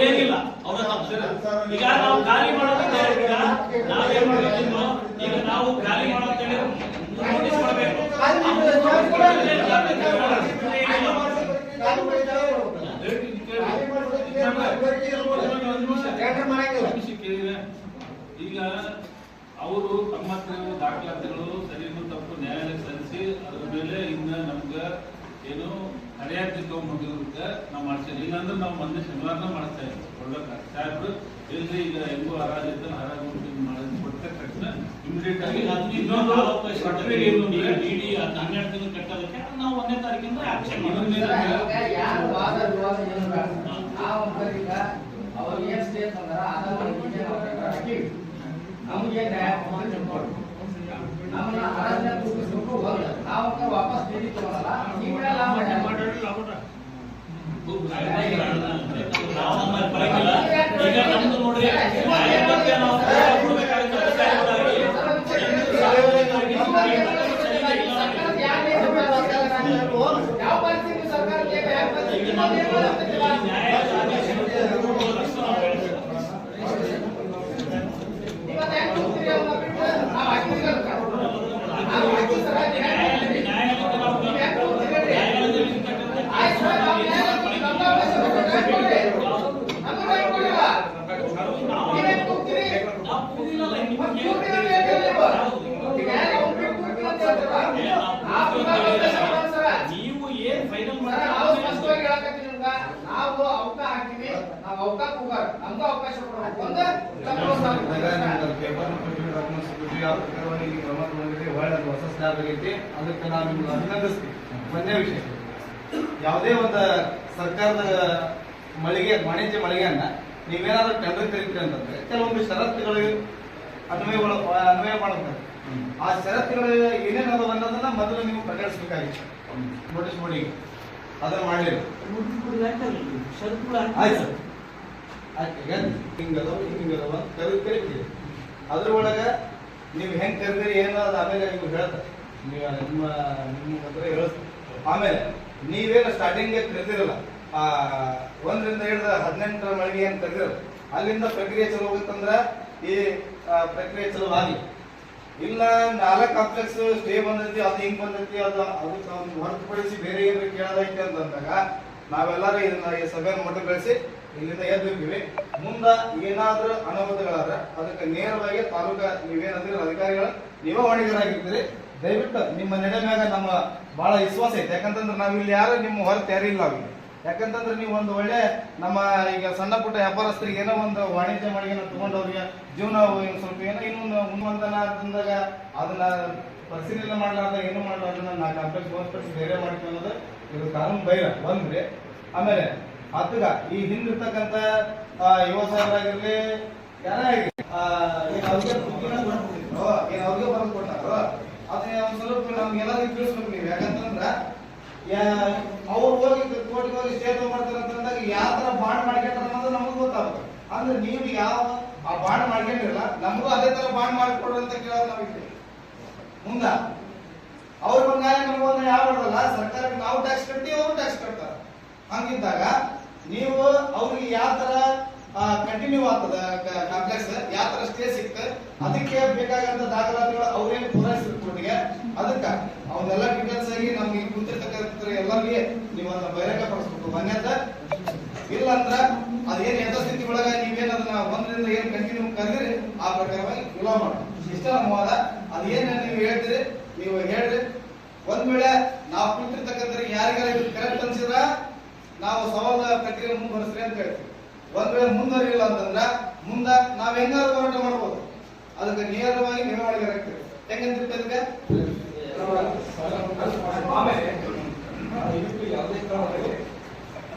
ಏನಿಲ್ಲ ಅವ್ರ ಈಗ ನಾವು ಗಾಲಿ ಮಾಡೋದಕ್ಕೆ ನಾವೇನ್ ಮಾಡ್ಬೇಕಿತ್ತು ಈಗ ನಾವು ಖಾಲಿ ಮಾಡೋದಕ್ಕೆ ನೋಟಿಸ್ ಮಾಡಬೇಕು ಈಗ ಅವರು ತಮ್ಮ ದಾಖಲಾತಿಗಳು ಸರಿ ತಪ್ಪು ನ್ಯಾಯಾಲಯಕ್ಕೆ ಸಲ್ಲಿಸಿ, ಅದ್ರ ಮೇಲೆ ಇನ್ನ ನಮ್ಗ ಏನು ಹರಿಯಾತಿ ತಗೊಂಡ್ಬಿಟ್ಟಿರೋದಕ್ಕೆ ನಾವು ಮಾಡ್ತೀವಿ ಇಲ್ಲಾಂದ್ರೆ ನಾವು ಮೊನ್ನೆ ಶನಿವಾರನ ಮಾಡಿಸ್ತಾ ಇದ್ವಿ ಕೊಡ್ಬೇಕು ಸಾಹೇಬ್ರು ಇಲ್ರಿ ಈಗ ಹೆಂಗೋ ಹರಾಜ್ ಇತ್ತು ಹರಾಜ್ ಮಾಡೋದು ಕೊಟ್ಟ ತಕ್ಷಣ ಇಮಿಡಿಯೇಟ್ ಆಗಿ ಇನ್ನೊಂದು ಅವಕಾಶ ಏನು ಡಿಡಿ ಹನ್ನೆರಡು ದಿನ ಕಟ್ಟೋದಕ್ಕೆ ನಾವು ಒಂದನೇ ತಾರೀಕಿಂದ ಆಕ್ಷನ್ ಯಾರು ನಮಗೆ ನ್ಯಾಯ. ನಮ್ಮನ್ನ ಹರಾಜ್ನ ಈಗ ನಮ್ದು ನೋಡ್ರಿ ನ್ಯಾಯಕ್ಕೆ ನಾವು ಹೋರಾಟ ಕೊಡ್ಬೇಕಾಗುತ್ತೆ ಸಾಹೇಬ್ರಾಗಿ. ಸರ್ಕಾರದ ಯಾರ್ ನೇಮಕ ಮಾಡ್ತಾರೆ? ಯಾವ ಪರಿಸ್ಥಿತಿ ಸರ್ಕಾರಕ್ಕೆ ಬೇಕು? ಯಾವ ಪರಿಸ್ಥಿತಿ ಈಗ ನಾವು ನಮ್ದು ಏನ್ ಮಾಡ್ತೀವಿ? ಈ ನ್ಯಾಯದ ಆದೇಶಗಳು ರಕ್ಷಣೆ ನಾವು ಹೇಳ್ತೀವಿ. ಇವತ್ತು ಹೆಂಗ್ ಕೂತ್ರಿ ಅವ್ನ ಬಿಟ್ಟು ನಾವು ಹಾಕಿದ್ರಲ್ಲ. ನಾವು ಹಾಕಿ ಸರ್ಕಾರ ನ್ಯಾಯ ನ್ಯಾಯಾಲಯಕ್ಕೆ ನಾವು ನೀವು ಹೆಂಗ್ ಕೂತ್ರಿ? ನ್ಯಾಯಾಲಯದಲ್ಲಿ ಇರ್ತಕ್ಕಂಥ ಆಯ್ತು ಸರ್, ನಾವು ನ್ಯಾಯ ಕೊಡ್ತೀವಿ. ನಮ್ಮ ಅವಕಾಶ ಕೊಟ್ಟು ನ್ಯಾಯ ಕೊಡ್ರಿ. ನಮ್ಗೆ ನ್ಯಾಯ ಕೊಡಿಲ್ಲ. ನೀವೇನ್ ಕೂಗ್ತೀರಿ? ನಾವು ಕೂಗಿಲ್ಲಲ್ಲ, ನಿಮ್ಗೆ ಮತ್ತೆ ಕೇಳಿ- ಕೂಗ್ತೀರಿ ಅಂತ ಹೇಳ್ತೀರಿ ನೀವು. ಈಗ ನ್ಯಾಯ ಒಪ್ಪಿಟ್ಟು ಕೂಗ್ತೀರಿ ಅಂತ ಹೇಳ್ತೀರಾ? ಏ, ನಾವು ನಾವು ಕೂಗ್ತೀವಿ ತುಂಬಾ ಅಂತ ಅವಕಾಶ ಹೇಳಿದ್ರೆ ಕೊಡೋಣ ಸರ್. ನೀವು ಏನ್ ಫೈನಲ್ ಸರ್, ನಾವು ಸ್ಪಷ್ಟವಾಗಿ ಹೇಳಕತ್ತೀವಿ ನಿಮ್ಗ. ನಾವು ಅವಕ ಹಾಕಿವಿ ನಾವು ಅವಕ ಕೂಗಾರ ನಮ್ಗೂ ಅವಕಾಶ ಕೊಡಬೇಕು ಒಂದು ಸಂತೋಷ ಅದಕ್ಕೆ ನಾನು ನಿಮ್ಗೆ ಅಭಿನಂದಿಸ್ತೀವಿ ಒಂದೇ ವಿಷಯ. ಯಾವುದೇ ಒಂದು ಸರ್ಕಾರದ ಮಳಿಗೆ ವಾಣಿಜ್ಯ ಮಳಿಗೆಯನ್ನ ನೀವೇನಾದ್ರೂ ಟೆಂಡರ್ ಕರೀತೀರಿ ಅಂತಂದ್ರೆ ಕೆಲವೊಂದು ಷರತ್ತುಗಳು ಅನ್ವಯಗಳು ಅನ್ವಯ ಮಾಡುತ್ತಾರೆ ಆ ಷರತ್ತುಗಳು ಏನೇನು ಅದಾವ ಅನ್ನೋದನ್ನ ಮೊದಲು ನೀವು ಪ್ರಕಟಿಸಬೇಕಾಗಿತ್ತು. ನೋಟಿಸ್ ಬೋರ್ಡಿಗೆ. ಅದನ್ನ ಮಾಡಲಿಲ್ಲ. ಆಯ್ತು. ಸರ್ ಈಗ ಹಿಂಗದವ ಹಿಂಗದವ ಅಂತ ಕರೆದು ಕರಿತೀವಿ ಅದ್ರೊಳಗ ನೀವು ಹೆಂಗ್ ಅದು ಆಮೇಲೆ ನೀವು ಹೇಳ್ತಾರೆ. ನೀವು ನಿಮ್ಮ ನಿಮ್ಮ ಹತ್ರ ಹೇಳ್ತಾರೆ ಆಮೇಲೆ ನೀವೇನು ಸ್ಟಾರ್ಟಿಂಗ್ ಕರೆದಿರಲ್ಲ, ಆ ಒಂದರಿಂದ ಹಿಡಿದ ಹದಿನೆಂಟರ ಮಳಿಗೆ ಏನು ಕರೆದಿರಲ್ಲ, ಅಲ್ಲಿಂದ ಪ್ರಕ್ರಿಯೆ ಚಲೋ ಹೋಗುತ್ತಂದ್ರ ಈ ಪ್ರಕ್ರಿಯೆ ಚಲೋ ಆಗಲಿ. ಇಲ್ಲ, ನಾಲ್ಕು ಕಾಂಪ್ಲೆಕ್ಸ್ ಸ್ಟೇ ಬಂದೈತಿ, ಅದು ಹಿಂಗ್ ಬಂದೈತಿ, ಅದು, ಅದಕ್ಕೆ ಹೊರತುಪಡಿಸಿ ಬೇರೆ ಏನಾರು ಕೇಳೋದೈತೆ ಅಂತಂದಾಗ ನಾವೆಲ್ಲರೂ ಇದನ್ನ ಈ ಸಭೆಯನ್ನು ಮೊಟ್ಟಗೊಳಿಸಿ ಇಲ್ಲಿಂದ ಎದ್ದಿರ್ತೀವಿ ಮುಂದ ಏನಾದ್ರೂ ಅನಾಹುತಗಳಾದ್ರೆ ಅದಕ್ಕೆ ನೇರವಾಗಿ ತಾಲೂಕಾ ನೀವೇನಂದ್ರೆ ಅಧಿಕಾರಿಗಳು ನೀವೇ ಹೊಣೆಗಾರಾಗಿರ್ತೀರಿ ದಯವಿಟ್ಟು ನಿಮ್ಮ ನೆಡೆ ಮ್ಯಾಗ ನಮ್ಮ ಬಹಳ ವಿಶ್ವಾಸ ಐತೆ. ಯಾಕಂತಂದ್ರೆ ನಾವು ಇಲ್ಲಿ ಯಾರು ನಿಮ್ಮ ಹೊರತು ಇಲ್ಲ ಅವ್ರಿಗೆ. ಯಾಕಂತಂದ್ರೆ ನೀವು ಒಂದು ಒಳ್ಳೆ ನಮ್ಮ ಈಗ ಸಣ್ಣ ಪುಟ್ಟ ವ್ಯಾಪಾರಸ್ಥರಿಗೆ ಏನೋ ಒಂದು ವಾಣಿಜ್ಯ ಮಳಿಗೆನ ತಗೊಂಡವ್ರಿಗೆ ಜೀವನ ಸ್ವಲ್ಪ ಏನೋ ಇನ್ನೊಂದು ಮುನ್ವಂತನ ಅಂತಂದಾಗ ಅದನ್ನ ಪರಿಶೀಲನೆ ಮಾಡ್ಲಾರ್ದ ಏನು ಮಾಡ್ಲಾರ್ದ ನಾ ಕಾಂಪ್ಲೆಕ್ಸ್ ಹೋಗ್ಬಿಟ್ಟು ಬೇರೆ ಮಾಡ್ತೀವಿ ಅನ್ನೋದು ಇದು ಕಾನೂನು ಬೈರ ಬಂದ್ರೆ ಆಮೇಲೆ ಅದ್ಗ ಈ ಹಿಂದಿರ್ತಕ್ಕಂಥ ಯುವ ಸಾಹೇಬರಾಗಿರ್ಲಿ ಯಾರೇ ಏನ್ ಅವ್ರಿಗೆ ಕೊಟ್ಬಿಟ್ಟಿದ್ರು, ಏನ್ ಅವ್ರಿಗೆ ಬರೋದು ಕೊಟ್ಟಾರೋ ಅದನ್ನ ಒಂದ್ ಸ್ವಲ್ಪ ನಮ್ಗೆ ಎಲ್ಲರಿಗೂ ತಿಳಿಸ್ಬೇಕು ನೀವು. ಯಾಕಂತಂದ್ರ ಅವ್ರು ಹೋಗಿ ಕೋರ್ಟ್ಗೆ ಹೋಗಿ ಸ್ಟೇಟ್ ಮಾಡ್ತಾರೆ ಅಂತಂದಾಗ ಯಾವ ತರ ಬಾಂಡ್ ಮಾಡ್ಕೊಂಡ್ರ ಅನ್ನೋದು ನಮಗೂ ಗೊತ್ತಾಗುತ್ತೆ. ಅಂದ್ರೆ ನೀವು ಯಾವ ಆ ಬಾಂಡ್ ಮಾಡ್ಕೊಂಡಿರಲ್ಲ ನಮಗೂ ಅದೇ ತರ ಬಾಂಡ್ ಮಾಡ್ಕೊಡ್ರಿ ಅಂತ ಕೇಳೋದು ನಮಗೆ ಮುಂದ ಅವ್ರ ನ್ಯಾಯ ನಮಗೊಂದು ಯಾವ ಮಾಡೋದಲ್ಲ ಸರ್ಕಾರಕ್ಕೆ ನಾವು ಟ್ಯಾಕ್ಸ್ ಕಟ್ಟಿ ಅವರು ಟ್ಯಾಕ್ಸ್ ಕಟ್ತಾರೆ. ಹಂಗಿದ್ದಾಗ ನೀವು ಅವ್ರಿಗೆ ಯಾವ ತರ ಕಂಟಿನ್ಯೂ ಆಗ್ತದ ಕಾಂಪ್ಲೆಕ್ಸ್ ಯಾವ ತರ ಸ್ಟೇ ಸಿಕ್ತ ಅದಕ್ಕೆ ಬೇಕಾಗಂತ ದಾಖಲಾತಿಗಳು ಅವ್ರೇನು ಪೂರೈಸಿದ್ರು ಕೋರ್ಟ್ಗೆ ಅದಕ್ಕ ಅವನ್ನೆಲ್ಲ ಡೀಟೇಲ್ಸ್ ಆಗಿ ನಮ್ಗೆ ಇಲ್ಲಿ ಕುಂತಿರ್ತಕ್ಕಂಥ ಎಲ್ಲರಿಗೆ ನೀವು ಅದನ್ನ ಬಹಿರಂಗ ಪಡಿಸ್ಬೇಕು ಅಂತ ಇಲ್ಲ ಅಂದ್ರ ಅದೇನ್ ಯಥಾಸ್ಥಿತಿ ಒಳಗ ನೀವೇನ ಅದನ್ನ ಒಂದರಿಂದ ಏನ್ ಕಂಟಿನ್ಯೂ ಕರೆದಿರಿ, ಆ ಪ್ರಕಾರವಾಗಿ ವಿಲೋ ಮಾಡಿ ಇಷ್ಟ ನಮ್ಮ ವಾದ ಅದೇನ್ ನೀವು ಹೇಳ್ತೀರಿ, ನೀವು ಹೇಳ್ರಿ. ಒಂದ್ ವೇಳೆ ನಾವು ಕುಂತಿರ್ತಕ್ಕಂಥ ಯಾರಿಗಾರ ಕರೆಕ್ಟ್ ಅನ್ಸಿದ್ರ ನಾವು ಸವಾಲ ಪ್ರಕ್ರಿಯೆ ಮುಂದುವರಿಸ್ರಿ ಅಂತ ಹೇಳ್ತೀವಿ. ಒಂದ್ ವೇಳೆ ಮುಂದುವರಿಲಿಲ್ಲ ಅಂತಂದ್ರ ಮುಂದ ನಾವ್ ಹೆಂಗಾರು ಹೋರಾಟ ಮಾಡ್ಬೋದು. ಅದಕ್ಕೆ ನೇರವಾಗಿ ನಿರ್ವಹಣೆ ಹಾಕ್ತೀವಿ ಹೆಂಗಂತಿರ್ತ ಅದಕ್ಕೆ ಯಾವುದೇ ಕಾರಣದಲ್ಲಿ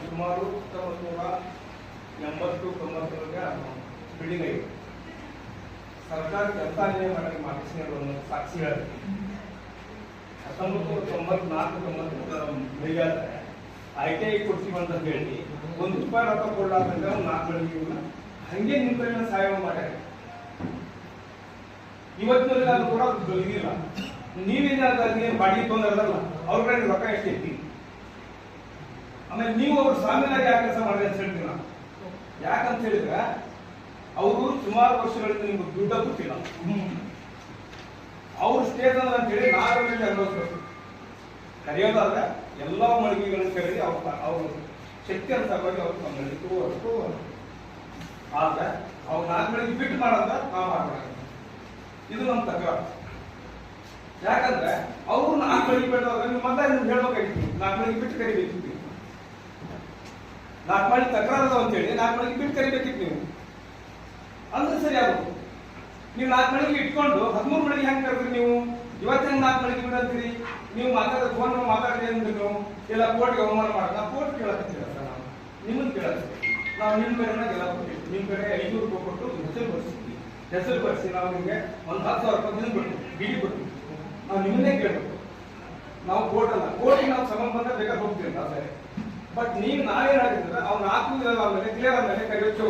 ಸುಮಾರು ನೂರ ಎಂಬತ್ತು ತೊಂಬತ್ತೊಳಗ ಬಿಲ್ಡಿಂಗ್ ಐತಿ ಸರ್ಕಾರ ಕೆಲಸ ಮಾಡಕ್ಕೆ ಮಾರ್ಗದರ್ಶನಗಳನ್ನು ಸಾಕ್ಷಿ ಹೇಳ್ತೀವಿ ಹತ್ತೊಂಬತ್ತು ತೊಂಬತ್ನಾಲ್ಕು ತೊಂಬತ್ತು ಬೆಳಿಗ್ಗೆ ಐ ಟಿ ಐ ಕೊಡ್ತೀವಿ ಅಂತ ಹೇಳಿ ಒಂದು ರೂಪಾಯಿ ರೊಕ್ಕ ಕೊಡ್ಲಾರ್ದಂಗ ಒಂದು ನಾಲ್ಕು ಇವ್ನ. ಹಂಗೆ ನಿಮ್ಮ ಕೈ ಸಹಾಯ ಮಾಡ್ಯಾರ. ಇವತ್ತಿನ ಅದು ಕೂಡ ಇದಿಲ್ಲ ನೀವೇನಾದ್ರೆ ಬಾಡಿಗೆ ತೊಂದರದಲ್ಲ ಅವ್ರ ಕಡೆ ರೊಕ್ಕ ಎಷ್ಟೈತಿ ಆಮೇಲೆ ನೀವು ಅವ್ರ ಸ್ವಾಮಿನಾಗಿ ಯಾಕೆ ಕೆಲಸ ಮಾಡಿದೆ ಅಂತ ಹೇಳ್ತೀನಿ ನಾನು ಯಾಕಂತ ಹೇಳಿದ್ರೆ, ಅವರು ಸುಮಾರು ವರ್ಷಗಳಿಂದ ನಿಮ್ಗೆ ದುಡ್ಡ ಕೊಟ್ಟಿಲ್ಲ. ಅವ್ರ ಸ್ಟೇಜ್ ಅಂತ ಹೇಳಿ ನಾಲ್ಕು ಅನುಭವಿಸ್ಬೇಕು. ಕರೆಯೋದಾದ್ರೆ ಎಲ್ಲ ಮಳಿಗೆಗಳನ್ನು ಕರೆದಿ ಅವ್ರ ಅವ್ರ ಶಕ್ತಿ ಅನುಸಾರವಾಗಿ ಅವ್ರು ನಮ್ಮ ಅಷ್ಟು ಆದ್ರೆ ಅವ್ರು ನಾಲ್ಕು ಮಳಿಗೆ ಬಿಟ್ಟು ಮಾಡೋದ ನಾವು ಮಾಡ್ಬೇಕು ಇದು ನಮ್ಮ ತಕರಾರು ಯಾಕಂದ್ರೆ ಅವ್ರು ನಾಲ್ಕು ಮಳಿಗೆ ಬಿಟ್ಟವಾಗ ನೀವು ಮತ್ತೆ ನೀವು ಹೇಳ್ಬೇಕಾಗಿತ್ತು ನಾಲ್ಕು ಮಳಿಗೆ ಬಿಟ್ಟು ಕರಿಬೇಕಿತ್ತು. ನಾಲ್ಕು ಮಳಿ ತಕರಾರದ ಅಂತೇಳಿ ನಾಲ್ಕು ಮಳಿಗೆ ಬಿಟ್ಟು ಕರಿಬೇಕಿತ್ತು ನೀವು. ಅಂದ್ರೆ ಸರಿ ಆಗೋದು ನೀವು ನಾಲ್ಕು ಮಳಿಗೆ ಇಟ್ಕೊಂಡು ಹದಿಮೂರು ಮಳಿಗೆ ಹೆಂಗೆ ಕರೆದ್ರಿ ನೀವು? ಇವತ್ತು ಹೆಂಗ್ ನಾಲ್ಕು ಮನೆಗೆ ಬಿಡಂತೀರಿ ನೀವು ಮಾತಾಡ ಫೋನ್ ಮಾತಾಡಿದ್ರೆ ಏನು ನೀವು ಇಲ್ಲ ಕೋರ್ಟ್ಗೆ ಅವಮಾನ ಮಾಡ ನಾವು ಕೋರ್ಟ್ ಕೇಳಕತ್ತೀರ ಸರ್ ನಾವು. ನಿಮ್ಮನ್ನ ಕೇಳತ್ತೀವಿ ನಾವು ನಿಮ್ಮ ಕಡೆ ಎಲ್ಲ ಕೊಟ್ಟಿದ್ವಿ ನಿಮ್ಮ ಕಡೆ ಐನೂರು ರೂಪಾಯಿ ಕೊಟ್ಟು ಹೆಸರು ಬರ್ಸಿದ್ವಿ ಹೆಸರು ಬರ್ಸಿ ನಾವು ನಿಮಗೆ ಒಂದು ಹತ್ತು ಸಾವಿರ ರೂಪಾಯಿ ದಿನ ಬಿಡ್ತೀವಿ ಬಿಡಿ ಬಿಟ್ಟು ನಾವು ನಿಮ್ಮನ್ನೇ ಕೇಳಬೇಕು. ನಾವು ಕೋರ್ಟ್ ಅಲ್ಲ. ಕೋರ್ಟಿಗೆ ನಾವು ಸಂಬಂಧ ಬೇಕಾದ್ರೆ ಹೋಗ್ತೀವಿ ಸರಿ. ಬಟ್ ನೀವು ನಾವೇನಾಗಿದ್ರೆ ಅವ್ನು ಹಾಕುವುದಿಲ್ಲ ಆಮೇಲೆ ಕ್ಲಿಯರ್ ಆದ್ಮೇಲೆ ಕರೆಯೋದು